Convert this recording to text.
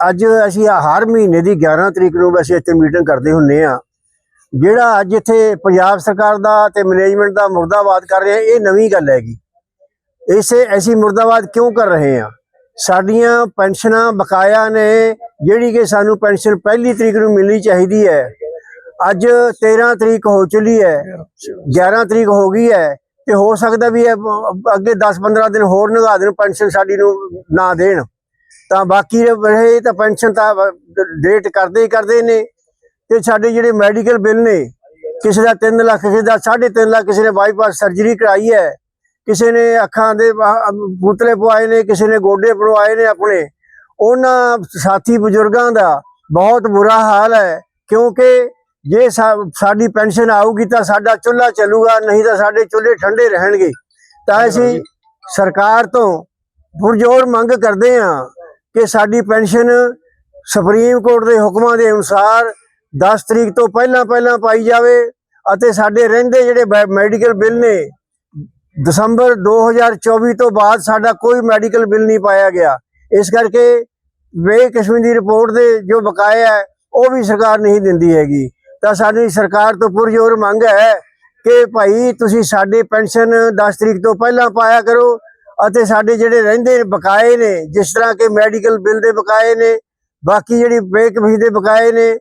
ਅੱਜ ਅਸੀਂ ਹਰ ਮਹੀਨੇ ਦੀ 11 ਤਰੀਕ ਨੂੰ ਅਸੀਂ ਇੱਥੇ ਮੀਟਿੰਗ ਕਰਦੇ ਹੁੰਨੇ ਆ। ਜਿਹੜਾ ਅੱਜ ਇੱਥੇ ਪੰਜਾਬ ਸਰਕਾਰ ਦਾ ਤੇ ਮੈਨੇਜਮੈਂਟ ਦਾ ਮੁਰਦਾਬਾਦ ਕਰ ਰਿਹਾ, ਇਹ ਨਵੀਂ ਗੱਲ ਹੈਗੀ। ਇਸੇ ਅਸੀਂ ਮੁਰਦਾਬਾਦ ਕਿਉਂ ਕਰ ਰਹੇ ਆ? ਸਾਡੀਆਂ ਪੈਨਸ਼ਨਾਂ ਬਕਾਇਆ ਨੇ, ਜਿਹੜੀ ਕਿ ਸਾਨੂੰ ਪੈਨਸ਼ਨ ਪਹਿਲੀ ਤਰੀਕ ਨੂੰ ਮਿਲਣੀ ਚਾਹੀਦੀ ਹੈ। ਅੱਜ 13 ਤਰੀਕ ਹੋ ਚੁੱਲੀ ਹੈ 11 ਤਰੀਕ ਹੋ ਗਈ ਹੈ, ਤੇ ਹੋ ਸਕਦਾ ਵੀ ਇਹ ਅੱਗੇ 10-15 ਦਿਨ ਹੋਰ ਨਿਗਾ ਦੇਣ, ਪੈਨਸ਼ਨ ਸਾਡੀ ਨੂੰ ਨਾ ਦੇਣ। ਤਾਂ ਬਾਕੀ ਰਹੇ ਤਾਂ ਪੈਨਸ਼ਨ ਤਾਂ ਡੇਟ ਕਰਦੇ ਹੀ ਕਰਦੇ ਨੇ। ਤੇ ਸਾਡੇ ਜਿਹੜੇ ਮੈਡੀਕਲ ਬਿੱਲ ਨੇ ਕਿਸੇ ਦਾ 3 ਲੱਖ ਕਿਸੇ ਦਾ 3.5 ਲੱਖ ਕਿਸੇ ਨੇ ਬਾਈਪਾਸ ਸਰਜਰੀ ਕਰਾਈ ਹੈ। ਕਿਸੇ ਨੇ ਅੱਖਾਂ ਦੇ ਪੁਤਲੇ ਪਵਾਏ ਨੇ ਕਿਸੇ ਨੇ ਗੋਡੇ ਪਵਾਏ ਨੇ ਆਪਣੇ। ਉਹਨਾਂ ਸਾਥੀ ਬਜ਼ੁਰਗਾਂ ਦਾ ਬਹੁਤ ਬੁਰਾ ਹਾਲ ਹੈ ਕਿਉਂਕਿ ਜੇ ਸਾਡੀ ਪੈਨਸ਼ਨ ਆਊਗੀ ਤਾਂ ਸਾਡਾ ਚੁੱਲ੍ਹਾ ਚੱਲੂਗਾ ਨਹੀਂ ਤਾਂ ਸਾਡੇ ਚੁੱਲ੍ਹੇ ਠੰਡੇ ਰਹਿਣਗੇ। ਤਾਂ ਅਸੀਂ ਸਰਕਾਰ ਤੋਂ ਪੁਰਜੋਰ ਮੰਗ ਕਰਦੇ ਹਾਂ ਕਿ ਸਾਡੀ ਪੈਨਸ਼ਨ ਸੁਪਰੀਮ ਕੋਰਟ ਦੇ ਹੁਕਮਾਂ ਦੇ ਅਨੁਸਾਰ 10 ਤਰੀਕ ਤੋਂ ਪਹਿਲਾਂ ਪਹਿਲਾਂ ਪਾਈ ਜਾਵੇ ਅਤੇ ਸਾਡੇ ਰਹਿੰਦੇ ਜਿਹੜੇ ਮੈਡੀਕਲ ਬਿੱਲ ਨੇ, ਦਸੰਬਰ 2024 ਤੋਂ ਬਾਅਦ ਸਾਡਾ ਕੋਈ ਮੈਡੀਕਲ ਬਿੱਲ ਨਹੀਂ ਪਾਇਆ ਗਿਆ। ਇਸ ਕਰਕੇ ਵੇ ਕਿਸਮ ਦੀ ਰਿਪੋਰਟ ਦੇ ਜੋ ਬਕਾਇਆ ਹੈ, ਉਹ ਵੀ ਸਰਕਾਰ ਨਹੀਂ ਦਿੰਦੀ ਹੈਗੀ। ਤਾਂ ਸਾਡੀ ਸਰਕਾਰ ਤੋਂ ਪੁਰਜੋਰ ਮੰਗ ਹੈ ਕਿ ਭਾਈ ਤੁਸੀਂ ਸਾਡੇ ਪੈਨਸ਼ਨ 10 ਤਰੀਕ ਤੋਂ ਪਹਿਲਾਂ ਪਾਇਆ ਕਰੋ ਅਤੇ ਸਾਡੇ ਜਿਹੜੇ ਰਹਿੰਦੇ ਬਕਾਏ ਨੇ, ਜਿਸ ਤਰ੍ਹਾਂ ਕਿ ਮੈਡੀਕਲ ਬਿੱਲ ਦੇ ਬਕਾਏ ਨੇ, ਬਾਕੀ ਜਿਹੜੀ ਬੇਕਫੀ ਦੇ ਬਕਾਏ ਨੇ